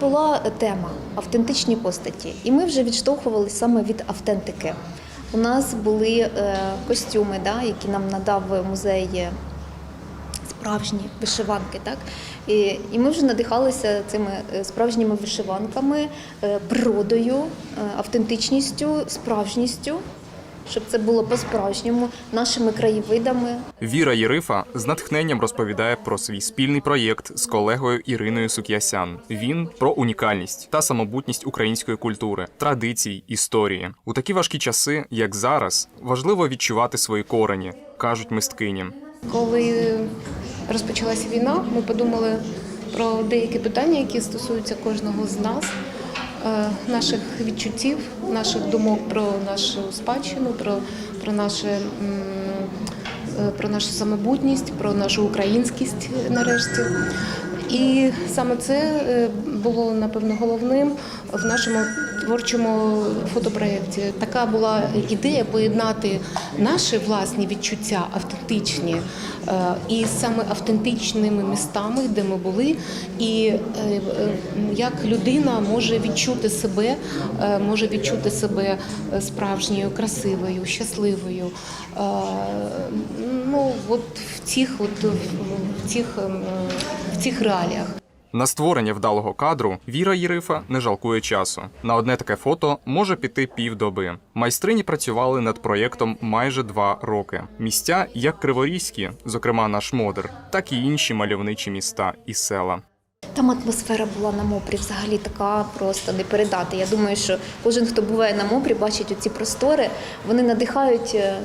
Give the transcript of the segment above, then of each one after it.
була тема автентичні постаті, і ми вже відштовхувалися саме від автентики. У нас були е, костюми, да, які нам надав музей е, справжні вишиванки. Так? І, і ми вже надихалися цими е, справжніми вишиванками, природою, автентичністю, справжністю, щоб це було по-справжньому, нашими краєвидами. Віра Єрифа з натхненням розповідає про свій спільний проєкт з колегою Іриною Сук'ясян. Він про унікальність та самобутність української культури, традицій, історії. У такі важкі часи, як зараз, важливо відчувати свої корені, кажуть мисткині. Коли розпочалася війна, ми подумали про деякі питання, які стосуються кожного з нас, наших відчуттів, наших думок про нашу спадщину, про, про, наше, е, про нашу самобутність, про нашу українськість е, нарешті. І саме це е, було напевно головним в нашому творчому фотопроєкті. Така була ідея поєднати наші власні відчуття, автентичні, е, і саме автентичними містами, де ми були, і е, як людина може відчути себе, може відчути себе справжньою, красивою, щасливою. Ну от в цих, от в цих, ем, в цих реаліях. На створення вдалого кадру Віра Єрифа не жалкує часу. На одне таке фото може піти півдоби. Майстрині працювали над проєктом майже два роки. Місця як Криворізькі, зокрема наш Модер, так і інші мальовничі міста і села. Там атмосфера була на мопрі взагалі така просто не передати. Я думаю, що кожен, хто буває на мопрі, бачить оці простори, вони надихають е,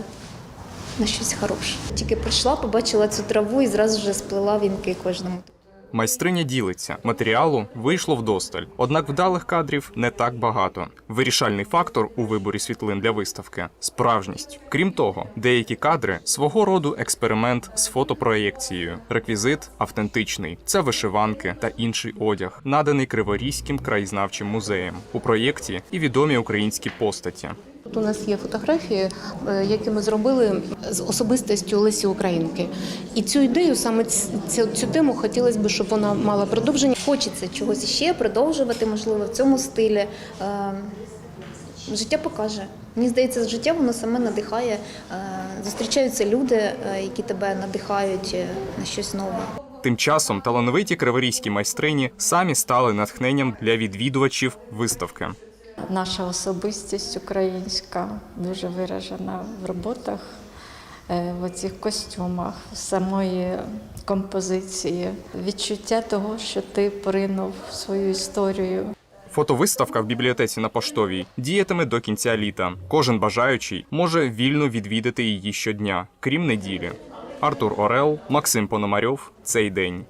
на щось хороше. Тільки прийшла, побачила цю траву і зразу вже сплела вінки кожному. Майстриня ділиться. Матеріалу вийшло вдосталь, однак вдалих кадрів не так багато. Вирішальний фактор у виборі світлин для виставки справжність. Крім того, деякі кадри свого роду експеримент з фотопроєкцією. Реквізит автентичний. Це вишиванки та інший одяг, наданий Криворізьким краєзнавчим музеєм. У проєкті і відомі українські постаті. Тут у нас є фотографії, е, які ми зробили з особистістю Лесі Українки. І цю ідею, саме цю, цю тему, хотілося б, щоб вона мала продовження. Хочеться чогось ще продовжувати, можливо, в цьому стилі. Е, Життя покаже. Мені здається, життя воно саме надихає. Е, Зустрічаються люди, які тебе надихають на щось нове. Тим часом талановиті криворізькі майстрині самі стали натхненням для відвідувачів виставки. Наша особистість українська дуже виражена в роботах, е, в оцих костюмах, в самої композиції, відчуття того, що ти поринув в свою історію. Фотовиставка в бібліотеці на поштовій діятиме до кінця літа. Кожен бажаючий може вільно відвідати її щодня, крім неділі. Артур Орел, Максим Пономарьов. Цей день.